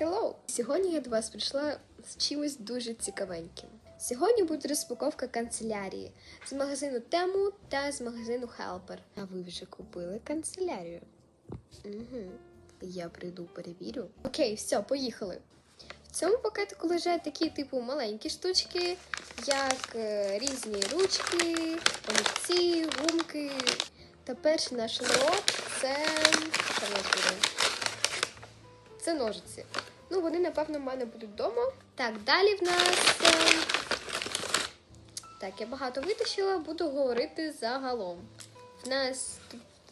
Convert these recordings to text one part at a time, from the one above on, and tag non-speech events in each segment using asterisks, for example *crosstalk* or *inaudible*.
Hello! Сьогодні я до вас прийшла з чимось дуже цікавеньким. Сьогодні буде розпаковка канцелярії з магазину Тему та з магазину Helper. А ви вже купили канцелярію? Угу. Я прийду перевірю. Окей, все, поїхали. В цьому пакетику лежать такі типу маленькі штучки, як е, різні ручки, олівці, гумки. Та перший наш лот це. Це ножиці. Ну, вони, напевно, в мене будуть вдома. Так, далі в нас. е, Так, я багато витащила, буду говорити загалом. В нас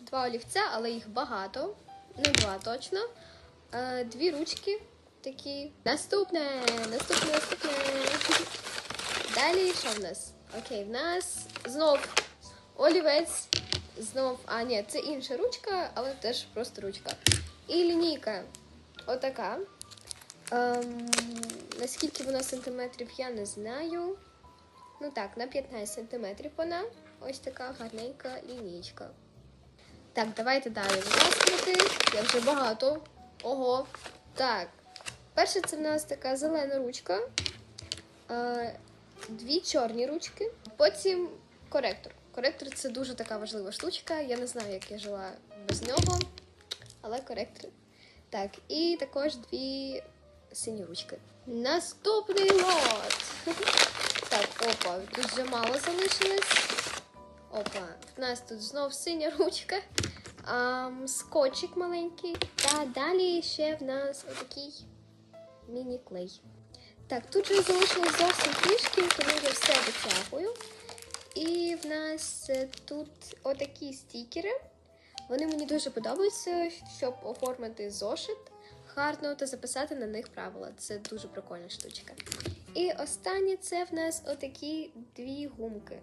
два олівця, але їх багато. Не два точно. Е, Дві ручки такі. Наступне! Наступне, наступне. *laughs* Далі що в нас? Окей, в нас знов олівець. Знов, а ні, це інша ручка, але теж просто ручка. І лінійка. Отака. Ем, наскільки вона сантиметрів, я не знаю. Ну так, на 15 сантиметрів вона. Ось така гарненька лінійка. Так, давайте далі витаскувати. Я вже багато. Ого. Так. Перше, це в нас така зелена ручка. Е, дві чорні ручки. Потім коректор. Коректор це дуже така важлива штучка. Я не знаю, як я жила без нього, але коректор. Так, і також дві сині ручки. Наступний лот. *laughs* Так, опа, тут вже мало залишилось. Опа, в нас тут знов синя ручка. Ам, скотчик маленький. Та далі ще в нас отакий міні-клей. Так, тут же залишилось зовсім трішки, тому я все витягую. І в нас тут отакі стікери. Вони мені дуже подобаються, щоб оформити зошит гарно та записати на них правила. Це дуже прикольна штучка. І останнє це в нас отакі дві гумки.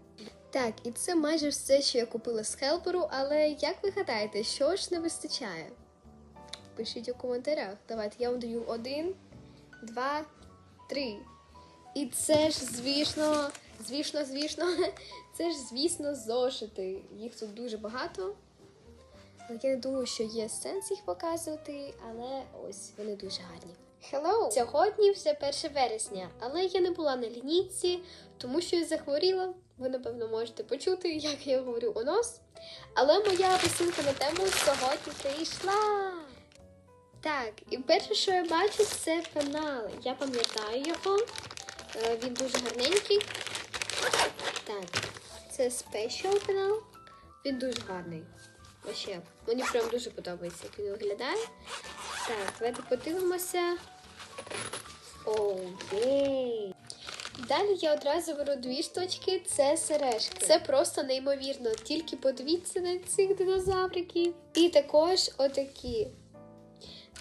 Так, і це майже все, що я купила з хелперу, але як ви гадаєте, що ж не вистачає? Пишіть у коментарях. Давайте я вам даю один, два, три. І це ж, звісно, звісно, звісно, *laughs* це ж, звісно, зошити. Їх тут дуже багато. Але я не думаю, що є сенс їх показувати, але ось вони дуже гарні. Hello! Сьогодні вже 1 вересня, але я не була на лінійці, тому що я захворіла. Ви, напевно, можете почути, як я говорю у нос. Але моя посилка на тему сьогодні прийшла. Так, і перше, що я бачу, це пенал. Я пам'ятаю його. Е, Він дуже гарненький. Так, це Special пенал. Він дуже гарний. Вообще, мені прям дуже подобається, як він виглядає. Так, давайте подивимося. Окей. Далі я одразу беру дві штучки, це сережки. Це просто неймовірно. Тільки подивіться на цих динозавриків. І також отакі.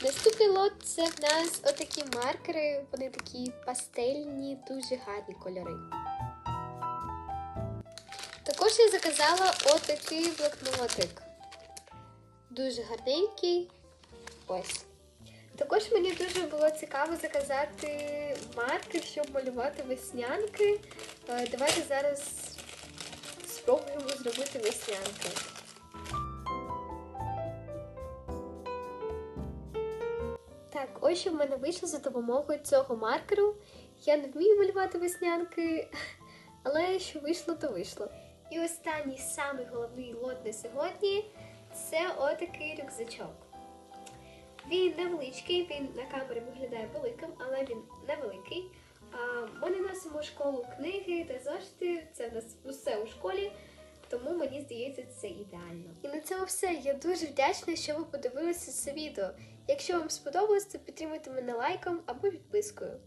Наступний лот це в нас отакі маркери. Вони такі пастельні, дуже гарні кольори. Також я заказала отакий блокнотик. Дуже гарненький. Ось. Також мені дуже було цікаво заказати маркер, щоб малювати веснянки. Е, Давайте зараз спробуємо зробити веснянки. Так, ось що в мене вийшло за допомогою цього маркеру. Я не вмію малювати веснянки, *laughs* але що вийшло, то вийшло. І останній самий головний лот на сьогодні це отакий рюкзачок. Він невеличкий, він на камері виглядає великим, але він невеликий. Ми не носимо в школу книги та зошити. Це в нас усе у школі, тому мені здається, це ідеально. І на цьому все. Я дуже вдячна, що ви подивилися це відео. Якщо вам сподобалось, то підтримуйте мене лайком або підпискою.